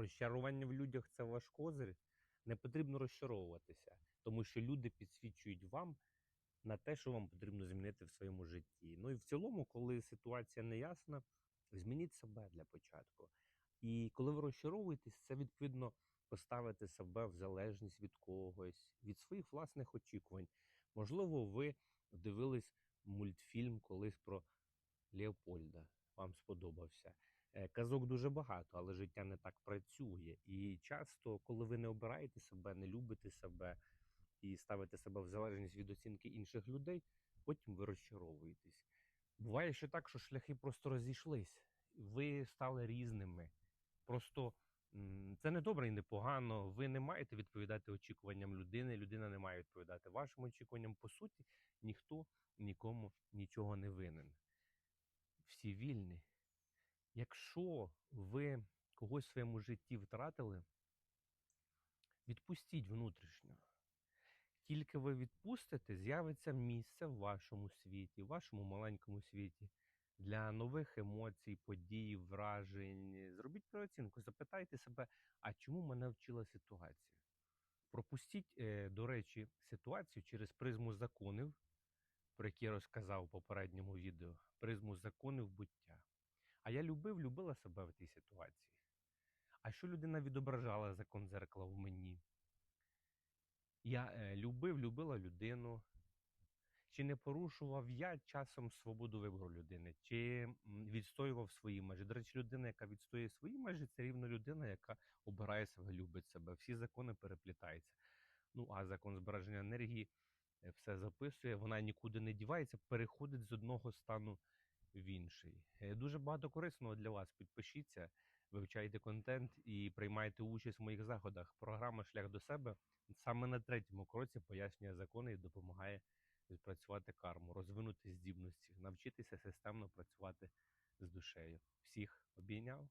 Розчарування в людях це ваш козир. Не потрібно розчаровуватися, тому що люди підсвічують вам на те, що вам потрібно змінити в своєму житті. Ну і в цілому, коли ситуація не ясна, змініть себе для початку. І коли ви розчаровуєтесь, це відповідно поставити себе в залежність від когось, від своїх власних очікувань. Можливо, ви дивились мультфільм колись про Леопольда. Вам сподобався. Е, Казок дуже багато, але життя не так працює. І часто, коли ви не обираєте себе, не любите себе і ставите себе в залежність від оцінки інших людей, потім ви розчаровуєтесь. Буває ще так, що шляхи просто розійшлись, ви стали різними. Просто це не добре і не погано. Ви не маєте відповідати очікуванням людини, людина не має відповідати вашим очікуванням. По суті, ніхто нікому нічого не винен. Всі вільні. Якщо ви когось в своєму житті втратили, відпустіть внутрішньо. Тільки ви відпустите, з'явиться місце в вашому світі, в вашому маленькому світі для нових емоцій, подій, вражень. Зробіть переоцінку, запитайте себе, а чому мене вчила ситуація? Пропустіть, е, до речі, ситуацію через призму законів, про які я розказав в попередньому відео, призму законів буття. А я любив, любила себе в тій ситуації. А що людина відображала закон дзеркала в мені? Я е, любив, любила людину. Чи не порушував я часом свободу вибору людини, чи відстоював свої межі? До речі, людина, яка відстоює свої межі, це рівно людина, яка обирає себе, любить себе. Всі закони переплітаються. Ну а закон збереження енергії е, все записує, вона нікуди не дівається, переходить з одного стану в інший. Е, Дуже багато корисного для вас. Підпишіться, вивчайте контент і приймайте участь в моїх заходах. Програма Шлях до себе саме на третьому кроці пояснює закони і допомагає відпрацювати карму, розвинути здібності, навчитися системно працювати з душею. Всіх обійняв.